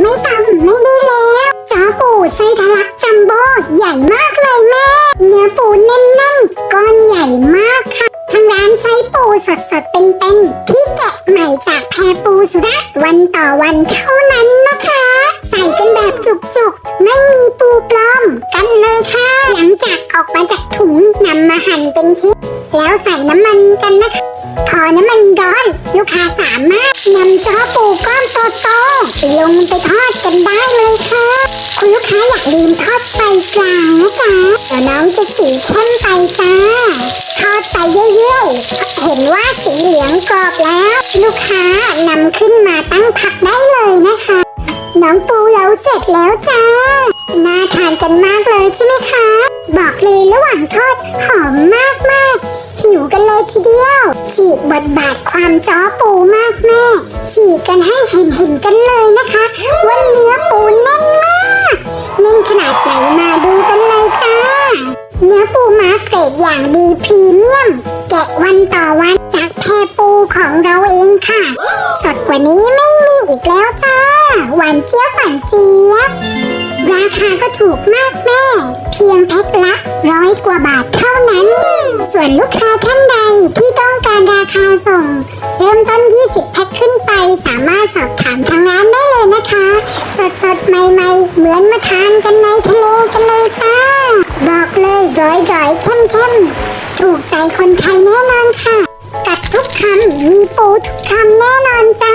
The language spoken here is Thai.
ไม่ตำไม่ได้แล้วจ้าปูไส้ทะลักจัมโบ้ใหญ่มากเลยแม่ เนื้อปูแน่นๆก้อนใหญ่มากค่ะ ทางร้านใช้ปูสดๆเป็นๆที่แกะใหม่จากแพปูสุดาวันต่อวันเท่านั้นนะคะ ใส่กันแบบจุกๆ ไม่มีปูปลอมกันเลยค่ะ หลังจากออกมาจากถุงนำมาหั่นเป็นชิ้น แล้วใส่น้ำมันกันนะคะพอน้ำมันร้อน ลงไปทอดกันได้เลยค่ะ คุณลูกค้าอย่าลืมทอดไฟกลางนะจ๊ะเดี๋ยวน้องจะสีเข้มไปจ้า ทอดไปเรื่อยๆ เห็นว่าสีเหลืองกรอบแล้ว ลูกค้านำขึ้นมาตั้งพักได้เลยนะคะ น้องปูเราเสร็จแล้วจ้า น่าทานกันมากเลยใช่ไหมคะ บอกเลยระหว่างทอดหอมมาก กบทบาทความจ้อปูมากแม่ ฉีกกันให้เห็นเห็นกันเลยนะคะว่าเนื้อปูแน่นมากแน่นขนาดไหนมาดูกันเลยจ้า เนื้อปูม้าเกรดอย่างดีพรีเมียม แกะวันต่อวันจากแพปูของเราเองค่ะ สดกว่านี้ไม่มีอีกแล้วจ้า หวานเจี๊ยบหวานเจี๊ยบราคาก็ถูกมากแม่ เพียงแพ็คละร้อยกว่าบาทเท่านั้น ส่วนลูกค้าท่านใด คาส่ง เริ่มต้น 20 แพ็คขึ้นไป สามารถสอบถามทางร้านได้เลยนะคะ สดสดๆใหม่ๆ เหมือนมาทานกันในทะเลกันเลยจ้า บอกเลยร้อยร้อยๆเข้มเข้มๆถูกใจคนไทยแน่นอนค่ะ กัดทุกคำมีปูทุกคำแน่นอนจ้า